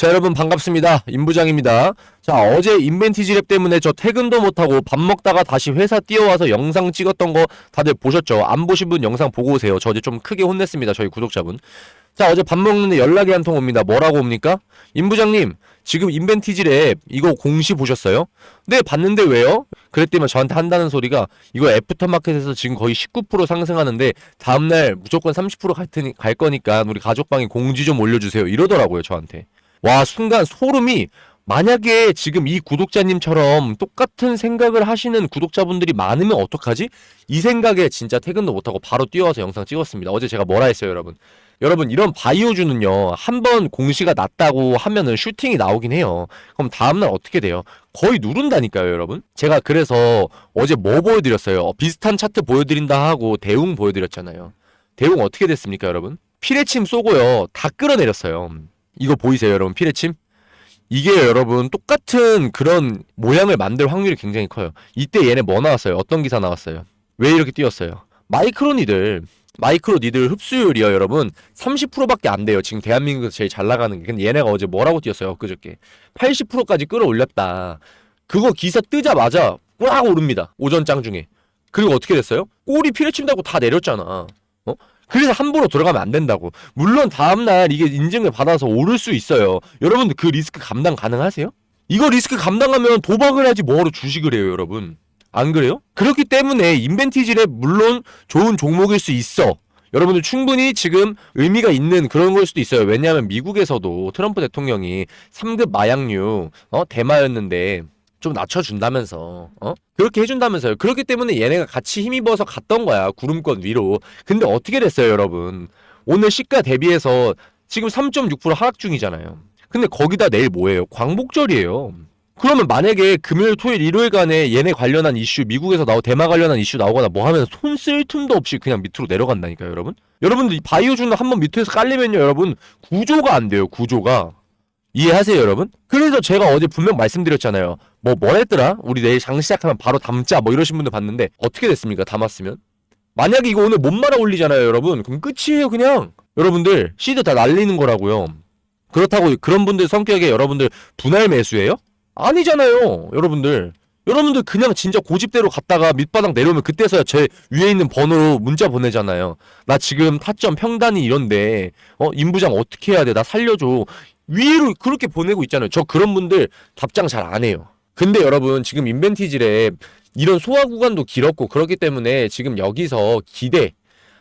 자 여러분 반갑습니다. 임부장입니다. 자 어제 인벤티지 랩 때문에 저 퇴근도 못하고 밥 먹다가 다시 회사 뛰어와서 영상 찍었던 거 다들 보셨죠? 안 보신 분 영상 보고 오세요. 저 어제 좀 크게 혼냈습니다 저희 구독자분. 자 어제 밥 먹는데 연락이 한 통 옵니다. 뭐라고 옵니까? 임부장님 지금 인벤티지 랩 이거 공시 보셨어요? 네 봤는데 왜요? 그랬더니 저한테 한다는 소리가 이거 애프터마켓에서 지금 거의 19% 상승하는데 다음날 무조건 30%갈 테니 갈 거니까 우리 가족방에 공지 좀 올려주세요. 이러더라고요 저한테 와 순간 소름이 만약에 지금 이 구독자님처럼 똑같은 생각을 하시는 구독자분들이 많으면 어떡하지? 이 생각에 진짜 퇴근도 못하고 바로 뛰어와서 영상 찍었습니다. 어제 제가 뭐라 했어요, 여러분? 여러분 이런 바이오주는요 한 번 공시가 났다고 하면은 슈팅이 나오긴 해요. 그럼 다음날 어떻게 돼요? 거의 누른다니까요, 여러분. 제가 그래서 어제 뭐 보여드렸어요? 어, 비슷한 차트 보여드린다 하고 대웅 보여드렸잖아요. 대웅 어떻게 됐습니까, 여러분? 피레침 쏘고요 다 끌어내렸어요. 이거 보이세요, 여러분? 피레침? 이게 여러분 똑같은 그런 모양을 만들 확률이 굉장히 커요. 이때 얘네 뭐 나왔어요? 어떤 기사 나왔어요? 왜 이렇게 뛰었어요? 마이크로 니들 마이크로 니들 흡수율이요, 여러분. 30%밖에 안 돼요. 지금 대한민국에서 제일 잘 나가는 게. 근데 얘네가 어제 뭐라고 뛰었어요? 그저께. 80%까지 끌어올렸다. 그거 기사 뜨자마자 꽉 오릅니다. 오전 장 중에. 그리고 어떻게 됐어요? 꼬리 피레침다고 다 내렸잖아. 어? 그래서 함부로 들어가면 안 된다고. 물론 다음날 이게 인증을 받아서 오를 수 있어요. 여러분들 그 리스크 감당 가능하세요? 이거 리스크 감당하면 도박을 하지 뭐하러 주식을 해요, 여러분. 안 그래요? 그렇기 때문에 인벤티지랩 물론 좋은 종목일 수 있어. 여러분들 충분히 지금 의미가 있는 그런 걸 수도 있어요. 왜냐하면 미국에서도 트럼프 대통령이 3급 마약류 어 대마였는데 좀 낮춰준다면서 어 그렇게 해준다면서요. 그렇기 때문에 얘네가 같이 힘입어서 갔던 거야 구름권 위로. 근데 어떻게 됐어요, 여러분? 오늘 시가 대비해서 지금 3.6% 하락 중이잖아요. 근데 거기다 내일 뭐예요? 광복절이에요. 그러면 만약에 금요일, 토요일, 일요일간에 얘네 관련한 이슈, 미국에서 나오 대마 관련한 이슈 나오거나 뭐 하면 손 쓸 틈도 없이 그냥 밑으로 내려간다니까요, 여러분. 여러분들 이 바이오주는 한번 밑에서 깔리면요, 여러분 구조가 안 돼요, 구조가. 이해하세요, 여러분? 그래서 제가 어제 분명 말씀드렸잖아요. 뭐 뭐랬더라? 우리 내일 장 시작하면 바로 담자 뭐 이러신 분들 봤는데 어떻게 됐습니까? 담았으면? 만약에 이거 오늘 못 말아 올리잖아요, 여러분. 그럼 끝이에요, 그냥. 여러분들 시드 다 날리는 거라고요. 그렇다고 그런 분들 성격에 여러분들 분할 매수예요? 아니잖아요, 여러분들. 여러분들 그냥 진짜 고집대로 갔다가 밑바닥 내려오면 그때서야 제 위에 있는 번호로 문자 보내잖아요. 나 지금 타점 평단이 이런데 어 임부장 어떻게 해야 돼? 나 살려줘. 위로 그렇게 보내고 있잖아요. 저 그런 분들 답장 잘 안 해요. 근데 여러분 지금 인벤티지랩 이런 소화 구간도 길었고 그렇기 때문에 지금 여기서 기대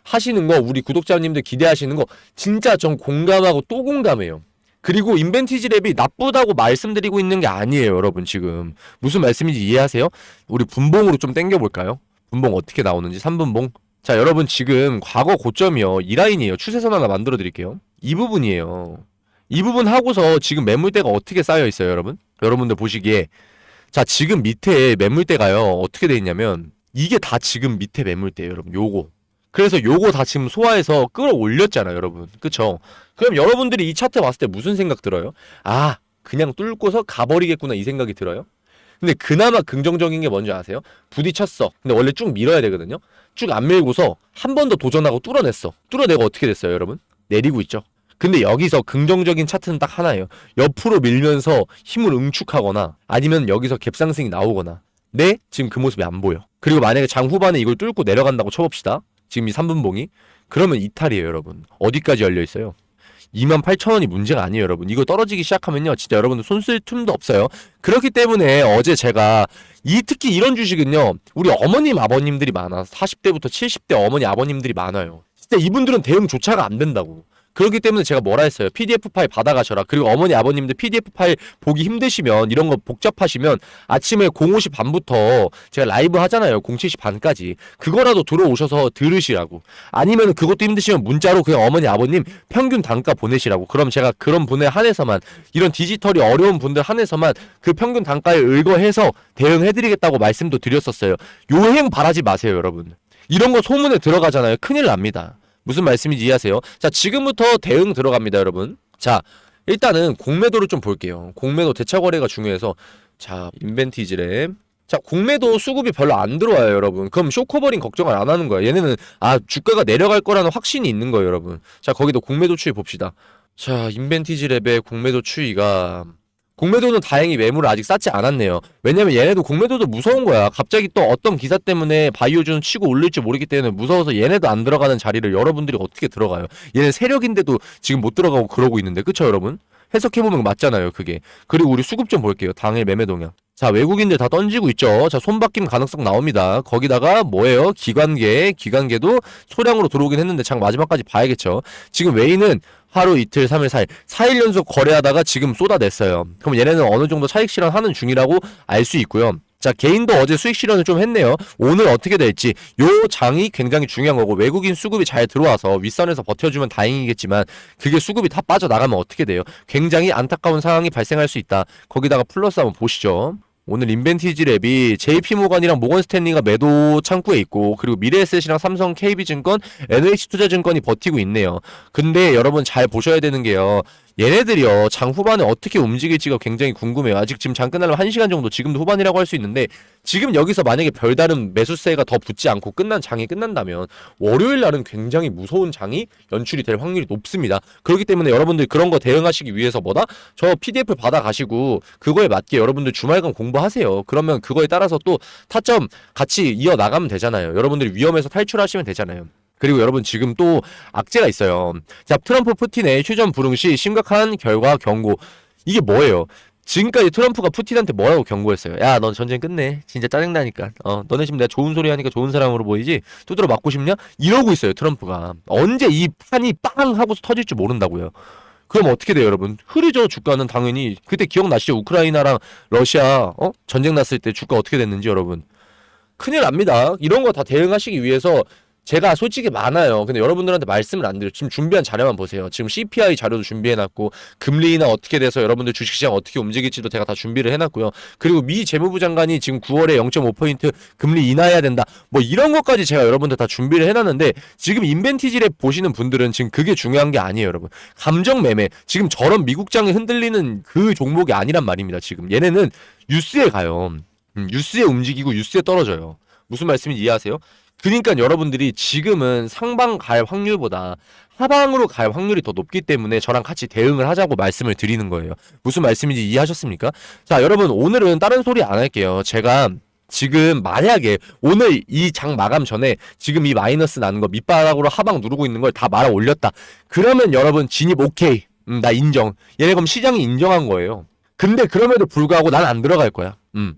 하시는 거 우리 구독자님들 기대하시는 거 진짜 전 공감하고 또 공감해요. 그리고 인벤티지 랩이 나쁘다고 말씀드리고 있는 게 아니에요, 여러분 지금. 무슨 말씀인지 이해하세요? 우리 분봉으로 좀 땡겨 볼까요? 분봉 어떻게 나오는지 3분봉. 자, 여러분 지금 과거 고점이요. 이 라인이에요. 추세선 하나 만들어 드릴게요. 이 부분이에요. 이 부분 하고서 지금 매물대가 어떻게 쌓여 있어요, 여러분? 여러분들 보시기에 자, 지금 밑에 매물대가요. 어떻게 돼 있냐면 이게 다 지금 밑에 매물대예요, 여러분. 요거. 그래서 요거 다 지금 소화해서 끌어올렸잖아요, 여러분. 그쵸? 그럼 여러분들이 이 차트 봤을 때 무슨 생각 들어요? 아, 그냥 뚫고서 가버리겠구나 이 생각이 들어요? 근데 그나마 긍정적인 게 뭔지 아세요? 부딪혔어. 근데 원래 쭉 밀어야 되거든요? 쭉 안 밀고서 한 번 더 도전하고 뚫어냈어. 뚫어내고 어떻게 됐어요, 여러분? 내리고 있죠? 근데 여기서 긍정적인 차트는 딱 하나예요. 옆으로 밀면서 힘을 응축하거나 아니면 여기서 갭상승이 나오거나. 네? 지금 그 모습이 안 보여. 그리고 만약에 장 후반에 이걸 뚫고 내려간다고 쳐봅시다. 지금 이 3분봉이. 그러면 이탈이에요, 여러분. 어디까지 열려 있어요? 28,000원이 문제가 아니에요, 여러분. 이거 떨어지기 시작하면요. 진짜 여러분들 손쓸 틈도 없어요. 그렇기 때문에 어제 제가 이 특히 이런 주식은요. 우리 어머님, 아버님들이 많아. 40대부터 70대 어머니, 아버님들이 많아요. 진짜 이분들은 대응조차가 안 된다고. 그렇기 때문에 제가 뭐라 했어요. PDF 파일 받아가셔라. 그리고 어머니 아버님들 PDF 파일 보기 힘드시면 이런 거 복잡하시면 아침에 05시 반부터 제가 라이브 하잖아요. 07시 반까지. 그거라도 들어오셔서 들으시라고. 아니면 그것도 힘드시면 문자로 그냥 어머니 아버님 평균 단가 보내시라고. 그럼 제가 그런 분에 한해서만 이런 디지털이 어려운 분들 한해서만 그 평균 단가에 의거해서 대응해드리겠다고 말씀도 드렸었어요. 요행 바라지 마세요, 여러분. 이런 거 소문에 들어가잖아요. 큰일 납니다. 무슨 말씀인지 이해하세요? 자, 지금부터 대응 들어갑니다, 여러분. 자, 일단은 공매도를 좀 볼게요. 공매도 대차 거래가 중요해서 자, 인벤티지램. 자, 공매도 수급이 별로 안 들어와요, 여러분. 그럼 쇼커버링 걱정을 안 하는 거야. 얘네는 아, 주가가 내려갈 거라는 확신이 있는 거예요, 여러분. 자, 거기도 공매도 추이 봅시다. 자, 인벤티지 랩의 공매도 추이가 공매도는 다행히 매물을 아직 쌓지 않았네요. 왜냐면 얘네도 공매도도 무서운 거야. 갑자기 또 어떤 기사 때문에 바이오주는 치고 올릴지 모르기 때문에 무서워서 얘네도 안 들어가는 자리를 여러분들이 어떻게 들어가요? 얘네 세력인데도 지금 못 들어가고 그러고 있는데 그쵸 여러분? 해석해보면 맞잖아요 그게. 그리고 우리 수급 좀 볼게요. 당일 매매 동향. 자 외국인들 다 던지고 있죠. 자 손바뀜 가능성 나옵니다. 거기다가 뭐예요? 기관계, 기관계도 소량으로 들어오긴 했는데 장 마지막까지 봐야겠죠. 지금 웨이는 하루 이틀, 3일, 4일, 4일 연속 거래하다가 지금 쏟아냈어요. 그럼 얘네는 어느 정도 차익 실현하는 중이라고 알 수 있고요. 자, 개인도 어제 수익 실현을 좀 했네요. 오늘 어떻게 될지 요 장이 굉장히 중요한 거고 외국인 수급이 잘 들어와서 윗선에서 버텨주면 다행이겠지만 그게 수급이 다 빠져나가면 어떻게 돼요? 굉장히 안타까운 상황이 발생할 수 있다. 거기다가 플러스 한번 보시죠. 오늘 인벤티지 랩이 JP모건이랑 모건 스탠리가 매도 창구에 있고 그리고 미래에셋이랑 삼성 KB증권, NH투자증권이 버티고 있네요. 근데 여러분 잘 보셔야 되는 게요. 얘네들이요 장 후반에 어떻게 움직일지가 굉장히 궁금해요. 아직 지금 장 끝나려면 1시간 정도 지금도 후반이라고 할 수 있는데 지금 여기서 만약에 별다른 매수세가 더 붙지 않고 끝난 장이 끝난다면 월요일 날은 굉장히 무서운 장이 연출이 될 확률이 높습니다. 그렇기 때문에 여러분들 그런 거 대응하시기 위해서 뭐다? 저 PDF 받아 가시고 그거에 맞게 여러분들 주말간 공부하세요. 그러면 그거에 따라서 또 타점 같이 이어 나가면 되잖아요. 여러분들이 위험해서 탈출하시면 되잖아요. 그리고 여러분 지금 또 악재가 있어요. 자, 트럼프 푸틴의 휴전 불응 시 심각한 결과 경고. 이게 뭐예요? 지금까지 트럼프가 푸틴한테 뭐라고 경고했어요? 야, 넌 전쟁 끝내. 진짜 짜증나니까. 어, 너네 지금 내가 좋은 소리 하니까 좋은 사람으로 보이지? 두드러 맞고 싶냐? 이러고 있어요, 트럼프가. 언제 이 판이 빵 하고서 터질지 모른다고요. 그럼 어떻게 돼요, 여러분? 흐르죠, 주가는 당연히. 그때 기억나시죠? 우크라이나랑 러시아, 어? 전쟁 났을 때 주가 어떻게 됐는지, 여러분. 큰일 납니다. 이런 거 다 대응하시기 위해서 제가 솔직히 많아요. 근데 여러분들한테 말씀을 안 드려요. 지금 준비한 자료만 보세요. 지금 CPI 자료도 준비해놨고 금리나 어떻게 돼서 여러분들 주식시장 어떻게 움직일지도 제가 다 준비를 해놨고요. 그리고 미 재무부 장관이 지금 9월에 0.5포인트 금리 인하해야 된다. 뭐 이런 것까지 제가 여러분들 다 준비를 해놨는데 지금 인벤티지랩 보시는 분들은 지금 그게 중요한 게 아니에요, 여러분. 감정 매매. 지금 저런 미국장이 흔들리는 그 종목이 아니란 말입니다. 지금 얘네는 뉴스에 가요. 음, 뉴스에 움직이고 뉴스에 떨어져요. 무슨 말씀인지 이해하세요? 그러니까 여러분들이 지금은 상방 갈 확률보다 하방으로 갈 확률이 더 높기 때문에 저랑 같이 대응을 하자고 말씀을 드리는 거예요. 무슨 말씀인지 이해하셨습니까? 자, 여러분 오늘은 다른 소리 안 할게요. 제가 지금 만약에 오늘 이 장 마감 전에 지금 이 마이너스 나는 거 밑바닥으로 하방 누르고 있는 걸 다 말아 올렸다. 그러면 여러분 진입 오케이. 음, 나 인정. 얘네 그럼 시장이 인정한 거예요. 근데 그럼에도 불구하고 난 안 들어갈 거야. 음.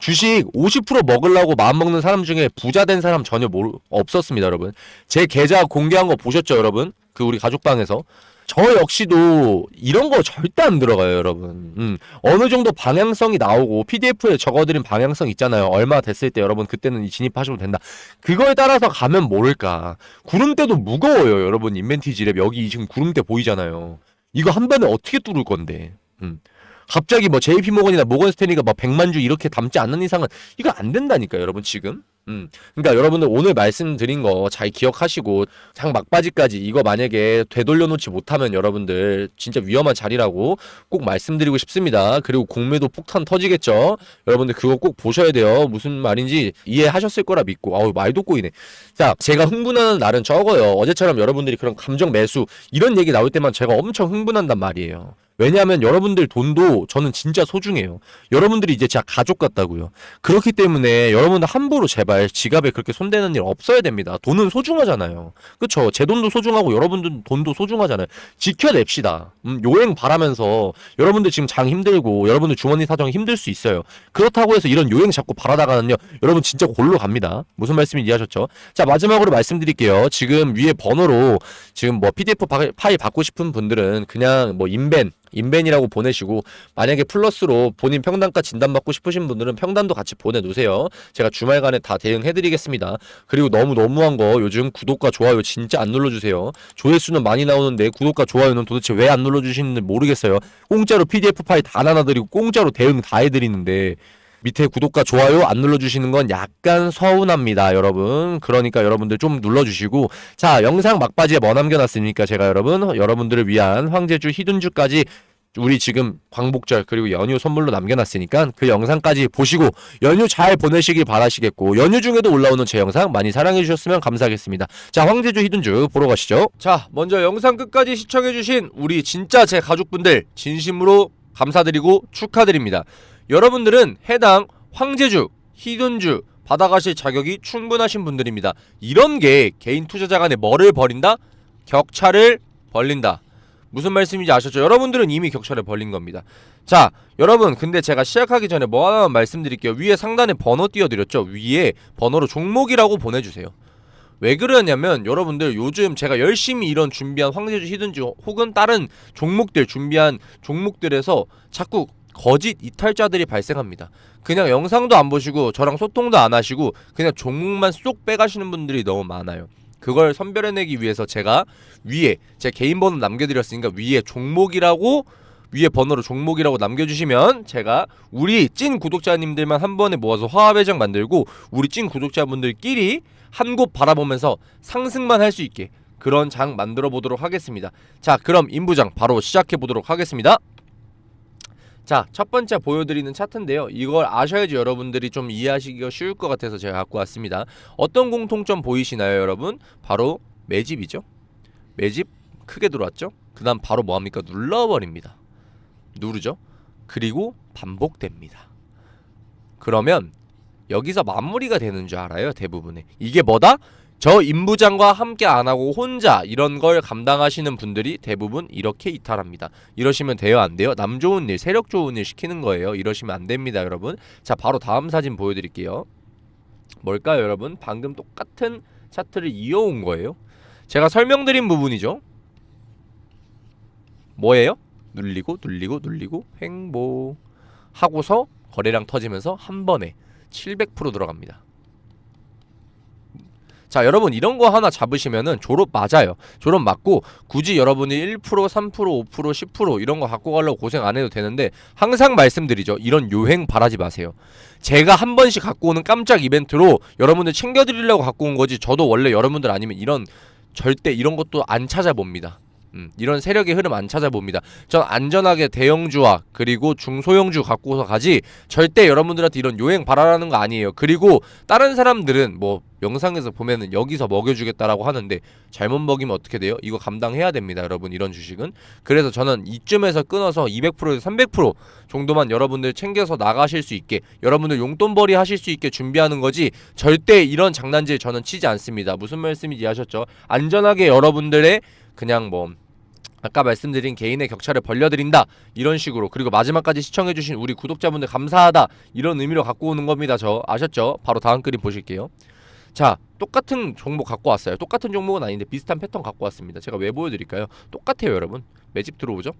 주식 50% 먹으려고 마음먹는 사람 중에 부자 된 사람 전혀 모르, 없었습니다, 여러분. 제 계좌 공개한 거 보셨죠, 여러분? 그 우리 가족방에서. 저 역시도 이런 거 절대 안 들어가요, 여러분. 음, 어느 정도 방향성이 나오고 PDF에 적어드린 방향성 있잖아요. 얼마 됐을 때 여러분 그때는 진입하셔도 된다. 그거에 따라서 가면 모를까. 구름대도 무거워요, 여러분. 인벤티지랩 여기 지금 구름대 보이잖아요. 이거 한 번에 어떻게 뚫을 건데. 음. 갑자기 뭐 JP 모건이나 모건 스탠리가 막 100만 주 이렇게 담지 않는 이상은 이거 안 된다니까 여러분 지금. 음. 그러니까 여러분들 오늘 말씀드린 거 잘 기억하시고 장 막바지까지 이거 만약에 되돌려 놓지 못하면 여러분들 진짜 위험한 자리라고 꼭 말씀드리고 싶습니다. 그리고 공매도 폭탄 터지겠죠. 여러분들 그거 꼭 보셔야 돼요. 무슨 말인지 이해하셨을 거라 믿고 아우 말도 꼬이네. 자, 제가 흥분하는 날은 적어요. 어제처럼 여러분들이 그런 감정 매수 이런 얘기 나올 때만 제가 엄청 흥분한단 말이에요. 왜냐하면 여러분들 돈도 저는 진짜 소중해요. 여러분들이 이제 진짜 가족 같다고요. 그렇기 때문에 여러분들 함부로 제발 지갑에 그렇게 손대는 일 없어야 됩니다. 돈은 소중하잖아요. 그쵸? 제 돈도 소중하고 여러분들 돈도 소중하잖아요. 지켜냅시다. 음, 요행 바라면서 여러분들 지금 장 힘들고 여러분들 주머니 사정 힘들 수 있어요. 그렇다고 해서 이런 요행 자꾸 바라다가는요. 여러분 진짜 골로 갑니다. 무슨 말씀인지 이해하셨죠? 자 마지막으로 말씀드릴게요. 지금 위에 번호로 지금 뭐 PDF 파- 파일 받고 싶은 분들은 그냥 뭐 인벤 인벤이라고 보내시고 만약에 플러스로 본인 평단가 진단받고 싶으신 분들은 평단도 같이 보내놓으세요. 제가 주말간에 다 대응해드리겠습니다. 그리고 너무 너무한 거 요즘 구독과 좋아요 진짜 안 눌러주세요. 조회수는 많이 나오는데 구독과 좋아요는 도대체 왜 안 눌러주시는지 모르겠어요. 공짜로 PDF 파일 다 나눠드리고 공짜로 대응 다 해드리는데 밑에 구독과 좋아요 안 눌러주시는 건 약간 서운합니다, 여러분. 그러니까 여러분들 좀 눌러주시고 자 영상 막바지에 뭐 남겨놨습니까? 제가 여러분 여러분들을 위한 황제주 히든주까지 우리 지금 광복절 그리고 연휴 선물로 남겨놨으니까 그 영상까지 보시고 연휴 잘 보내시길 바라시겠고 연휴 중에도 올라오는 제 영상 많이 사랑해 주셨으면 감사하겠습니다. 자 황제주 히든주 보러 가시죠. 자 먼저 영상 끝까지 시청해 주신 우리 진짜 제 가족분들 진심으로 감사드리고 축하드립니다. 여러분들은 해당 황제주 히든주 받아가실 자격이 충분하신 분들입니다. 이런 게 개인 투자자 간에 뭐를 벌인다? 격차를 벌린다. 무슨 말씀인지 아셨죠? 여러분들은 이미 격차를 벌린 겁니다. 자, 여러분, 근데 제가 시작하기 전에 뭐 하나만 말씀드릴게요. 위에 상단에 번호 띄워드렸죠? 위에 번호로 종목이라고 보내주세요. 왜 그러냐면 여러분들 요즘 제가 열심히 이런 준비한 황제주 히든주 혹은 다른 종목들 준비한 종목들에서 자꾸 거짓 이탈자들이 발생합니다. 그냥 영상도 안 보시고 저랑 소통도 안 하시고 그냥 종목만 쏙 빼가시는 분들이 너무 많아요. 그걸 선별해내기 위해서 제가 위에 제 개인 번호 남겨드렸으니까 위에 종목이라고 위에 번호로 종목이라고 남겨주시면 제가 우리 찐 구독자님들만 한 번에 모아서 화합회장 만들고 우리 찐 구독자분들끼리 한 곳 바라보면서 상승만 할 수 있게 그런 장 만들어 보도록 하겠습니다. 자, 그럼 인부장 바로 시작해 보도록 하겠습니다. 자, 첫 번째 보여드리는 차트인데요. 이걸 아셔야지 여러분들이 좀 이해하시기가 쉬울 것 같아서 제가 갖고 왔습니다. 어떤 공통점 보이시나요, 여러분? 바로 매집이죠. 매집 크게 들어왔죠. 그 다음 바로 뭐 합니까? 눌러버립니다. 누르죠. 그리고 반복됩니다. 그러면 여기서 마무리가 되는 줄 알아요, 대부분의. 이게 뭐다? 저 임부장과 함께 안 하고 혼자 이런 걸 감당하시는 분들이 대부분 이렇게 이탈합니다. 이러시면 돼요, 안 돼요? 남 좋은 일, 세력 좋은 일 시키는 거예요. 이러시면 안 됩니다, 여러분. 자, 바로 다음 사진 보여드릴게요. 뭘까요, 여러분? 방금 똑같은 차트를 이어온 거예요. 제가 설명드린 부분이죠. 뭐예요? 눌리고 눌리고 눌리고 횡보 하고서 거래량 터지면서 한 번에 700% 들어갑니다. 자, 여러분 이런 거 하나 잡으시면은 졸업 맞아요. 졸업 맞고 굳이 여러분이 1%, 3%, 5%, 10% 이런 거 갖고 가려고 고생 안 해도 되는데 항상 말씀드리죠. 이런 요행 바라지 마세요. 제가 한 번씩 갖고 오는 깜짝 이벤트로 여러분들 챙겨 드리려고 갖고 온 거지. 저도 원래 여러분들 아니면 이런 절대 이런 것도 안 찾아봅니다. 음, 이런 세력의 흐름 안 찾아봅니다. 전 안전하게 대형주와 그리고 중소형주 갖고서 가지 절대 여러분들한테 이런 요행 바라라는 거 아니에요. 그리고 다른 사람들은 뭐 영상에서 보면은 여기서 먹여주겠다라고 하는데 잘못 먹이면 어떻게 돼요? 이거 감당해야 됩니다, 여러분 이런 주식은. 그래서 저는 이쯤에서 끊어서 200%에서 300% 정도만 여러분들 챙겨서 나가실 수 있게 여러분들 용돈벌이 하실 수 있게 준비하는 거지 절대 이런 장난질 저는 치지 않습니다. 무슨 말씀인지 아셨죠? 안전하게 여러분들의 그냥 뭐 아까 말씀드린 개인의 격차를 벌려드린다 이런 식으로 그리고 마지막까지 시청해주신 우리 구독자분들 감사하다 이런 의미로 갖고 오는 겁니다 저 아셨죠? 바로 다음 그림 보실게요 자 똑같은 종목 갖고 왔어요 똑같은 종목은 아닌데 비슷한 패턴 갖고 왔습니다 제가 왜 보여드릴까요? 똑같아요 여러분 매집 들어오죠?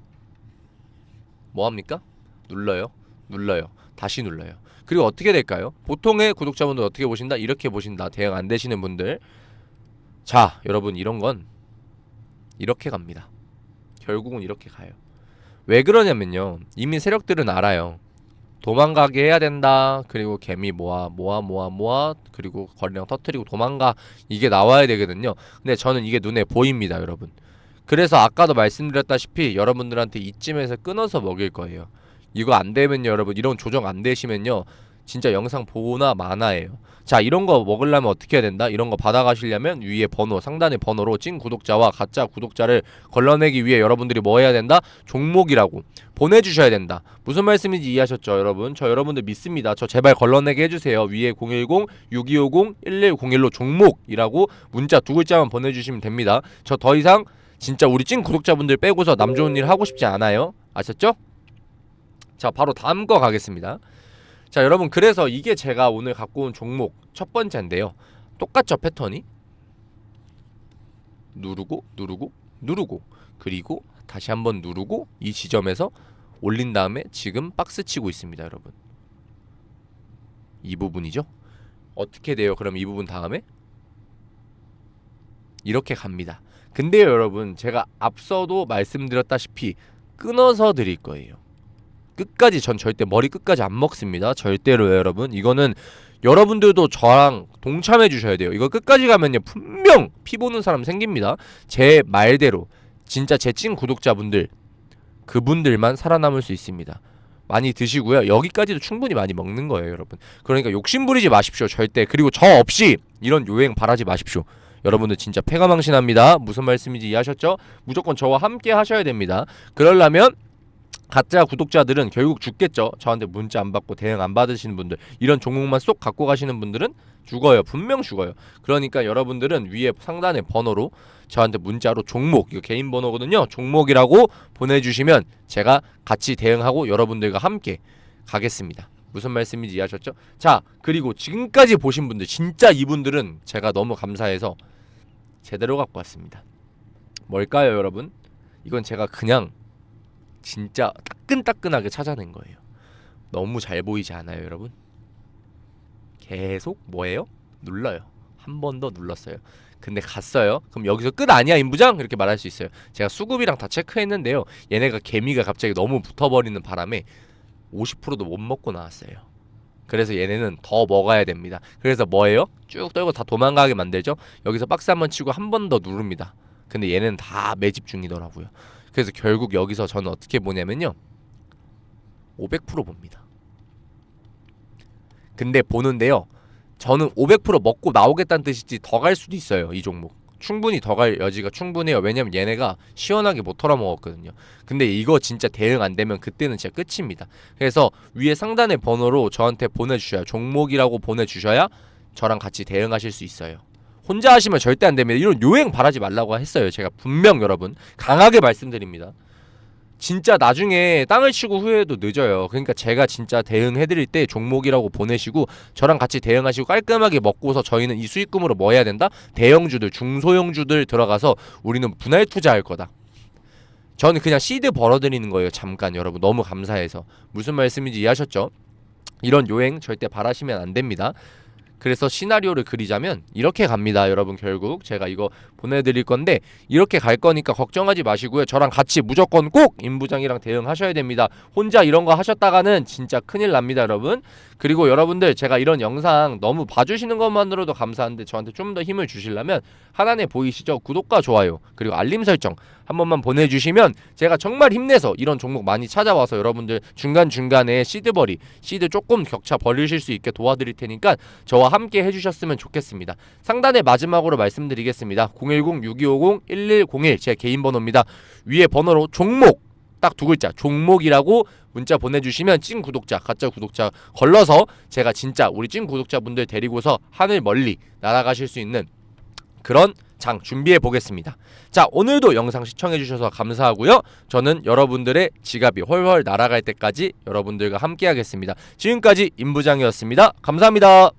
뭐합니까? 눌러요 눌러요 다시 눌러요 그리고 어떻게 될까요? 보통의 구독자분들 어떻게 보신다? 이렇게 보신다 대응 안 되시는 분들 자 여러분 이런 건 이렇게 갑니다. 결국은 이렇게 가요. 왜 그러냐면요. 이미 세력들은 알아요. 도망가게 해야 된다. 그리고 개미 모아 모아 모아 모아 그리고 거리량 터트리고 도망가 이게 나와야 되거든요. 근데 저는 이게 눈에 보입니다, 여러분. 그래서 아까도 말씀드렸다시피 여러분들한테 이쯤에서 끊어서 먹일 거예요. 이거 안 되면 여러분 이런 조정 안 되시면요. 진짜 영상 보나 마나예요. 자 이런 거 먹으려면 어떻게 해야 된다? 이런 거 받아가시려면 위에 번호 상단의 번호로 찐 구독자와 가짜 구독자를 걸러내기 위해 여러분들이 뭐 해야 된다? 종목이라고 보내주셔야 된다. 무슨 말씀인지 이해하셨죠, 여러분? 저 여러분들 믿습니다. 저 제발 걸러내게 해주세요. 위에 010-6250-1101로 종목이라고 문자 두 글자만 보내주시면 됩니다. 저 더 이상 진짜 우리 찐 구독자분들 빼고서 남 좋은 일 하고 싶지 않아요. 아셨죠? 자 바로 다음 거 가겠습니다. 자 여러분 그래서 이게 제가 오늘 갖고 온 종목 첫 번째인데요. 똑같죠 패턴이? 누르고 누르고 누르고 그리고 다시 한번 누르고 이 지점에서 올린 다음에 지금 박스 치고 있습니다 여러분. 이 부분이죠? 어떻게 돼요? 그럼 이 부분 다음에? 이렇게 갑니다. 근데요 여러분 제가 앞서도 말씀드렸다시피 끊어서 드릴 거예요 끝까지 전 절대 머리 끝까지 안 먹습니다. 절대로요, 여러분. 이거는 여러분들도 저랑 동참해 주셔야 돼요. 이거 끝까지 가면요 분명 피 보는 사람 생깁니다. 제 말대로 진짜 제 찐 구독자분들 그분들만 살아남을 수 있습니다. 많이 드시고요. 여기까지도 충분히 많이 먹는 거예요, 여러분. 그러니까 욕심 부리지 마십시오, 절대. 그리고 저 없이 이런 요행 바라지 마십시오. 여러분들 진짜 패가망신합니다. 무슨 말씀인지 이해하셨죠? 무조건 저와 함께 하셔야 됩니다. 그러려면 가짜 구독자들은 결국 죽겠죠. 저한테 문자 안 받고 대응 안 받으시는 분들, 이런 종목만 쏙 갖고 가시는 분들은 죽어요. 분명 죽어요. 그러니까 여러분들은 위에 상단의 번호로 저한테 문자로 종목, 이거 개인 번호거든요. 종목이라고 보내주시면 제가 같이 대응하고 여러분들과 함께 가겠습니다. 무슨 말씀인지 이해하셨죠? 자, 그리고 지금까지 보신 분들, 진짜 이분들은 제가 너무 감사해서 제대로 갖고 왔습니다. 뭘까요, 여러분? 이건 제가 그냥 진짜 따끈따끈하게 찾아낸 거예요. 너무 잘 보이지 않아요, 여러분? 계속 뭐예요? 눌러요. 한 번 더 눌렀어요. 근데 갔어요. 그럼 여기서 끝 아니야, 임부장? 이렇게 말할 수 있어요. 제가 수급이랑 다 체크했는데요. 얘네가 개미가 갑자기 너무 붙어버리는 바람에 50%도 못 먹고 나왔어요. 그래서 얘네는 더 먹어야 됩니다. 그래서 뭐예요? 쭉 떨고 다 도망가게 만들죠. 여기서 박스 한 번 치고 한 번 더 누릅니다. 근데 얘는 다 매집 중이더라고요. 그래서 결국 여기서 저는 어떻게 보냐면요. 500% 봅니다. 근데 보는데요. 저는 500% 먹고 나오겠다는 뜻이지 더 갈 수도 있어요. 이 종목. 충분히 더 갈 여지가 충분해요. 왜냐면 얘네가 시원하게 못 털어먹었거든요. 근데 이거 진짜 대응 안 되면 그때는 진짜 끝입니다. 그래서 위에 상단의 번호로 저한테 보내주셔야 종목이라고 보내주셔야 저랑 같이 대응하실 수 있어요. 혼자 하시면 절대 안 됩니다. 이런 요행 바라지 말라고 했어요. 제가 분명 여러분 강하게 말씀드립니다. 진짜 나중에 땅을 치고 후회해도 늦어요. 그러니까 제가 진짜 대응해드릴 때 종목이라고 보내시고 저랑 같이 대응하시고 깔끔하게 먹고서 저희는 이 수익금으로 뭐 해야 된다? 대형주들, 중소형주들 들어가서 우리는 분할 투자할 거다. 저는 그냥 시드 벌어드리는 거예요. 잠깐 여러분 너무 감사해서 무슨 말씀인지 이해하셨죠? 이런 요행 절대 바라시면 안 됩니다. 그래서 시나리오를 그리자면 이렇게 갑니다. 여러분 결국 제가 이거 보내드릴 건데 이렇게 갈 거니까 걱정하지 마시고요. 저랑 같이 무조건 꼭 임부장이랑 대응하셔야 됩니다. 혼자 이런 거 하셨다가는 진짜 큰일 납니다, 여러분. 그리고 여러분들 제가 이런 영상 너무 봐주시는 것만으로도 감사한데 저한테 좀 더 힘을 주시려면 하단에 보이시죠? 구독과 좋아요 그리고 알림 설정 한 번만 보내주시면 제가 정말 힘내서 이런 종목 많이 찾아와서 여러분들 중간중간에 시드버리 시드 조금 격차 벌리실 수 있게 도와드릴 테니까 저와 함께 해주셨으면 좋겠습니다. 상단에 마지막으로 말씀드리겠습니다. 010-6250-1101 제 개인 번호입니다. 위에 번호로 종목 딱 두 글자 종목이라고 문자 보내주시면 찐 구독자 가짜 구독자 걸러서 제가 진짜 우리 찐 구독자분들 데리고서 하늘 멀리 날아가실 수 있는 그런 장 준비해 보겠습니다. 자 오늘도 영상 시청해 주셔서 감사하고요. 저는 여러분들의 지갑이 훨훨 날아갈 때까지 여러분들과 함께 하겠습니다. 지금까지 임부장이었습니다. 감사합니다.